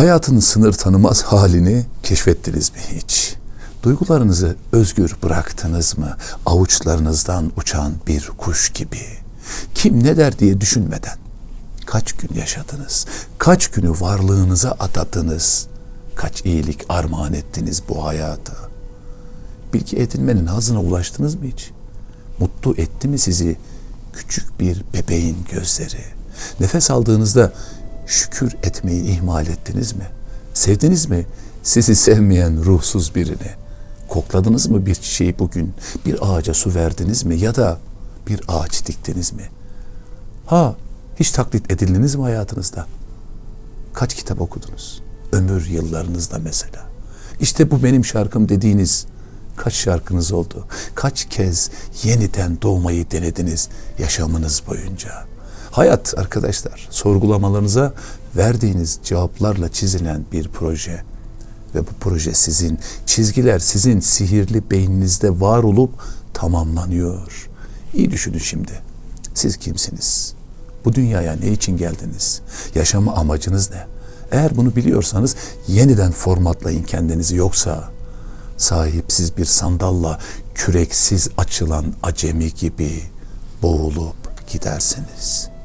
Hayatın sınır tanımaz halini keşfettiniz mi hiç? Duygularınızı özgür bıraktınız mı? Avuçlarınızdan uçan bir kuş gibi. Kim ne der diye düşünmeden. Kaç gün yaşadınız? Kaç günü varlığınıza adadınız? Kaç iyilik armağan ettiniz bu hayata? Bilgi edinmenin hazına ulaştınız mı hiç? Mutlu etti mi sizi küçük bir bebeğin gözleri? Nefes aldığınızda şükür etmeyi ihmal ettiniz mi? Sevdiniz mi sizi sevmeyen ruhsuz birini? Kokladınız mı bir çiçeği bugün? Bir ağaca su verdiniz mi? Ya da bir ağaç diktiniz mi? Ha, hiç taklit edildiniz mi hayatınızda? Kaç kitap okudunuz? Ömür yıllarınızda mesela. İşte bu benim şarkım dediğiniz kaç şarkınız oldu? Kaç kez yeniden doğmayı denediniz yaşamınız boyunca? Hayat arkadaşlar sorgulamalarınıza verdiğiniz cevaplarla çizilen bir proje. Ve bu proje sizin, çizgiler sizin sihirli beyninizde var olup tamamlanıyor. İyi düşünün şimdi. Siz kimsiniz? Bu dünyaya ne için geldiniz? Yaşama amacınız ne? Eğer bunu biliyorsanız yeniden formatlayın kendinizi yoksa sahipsiz bir sandalla küreksiz açılan acemi gibi boğulup gidersiniz.''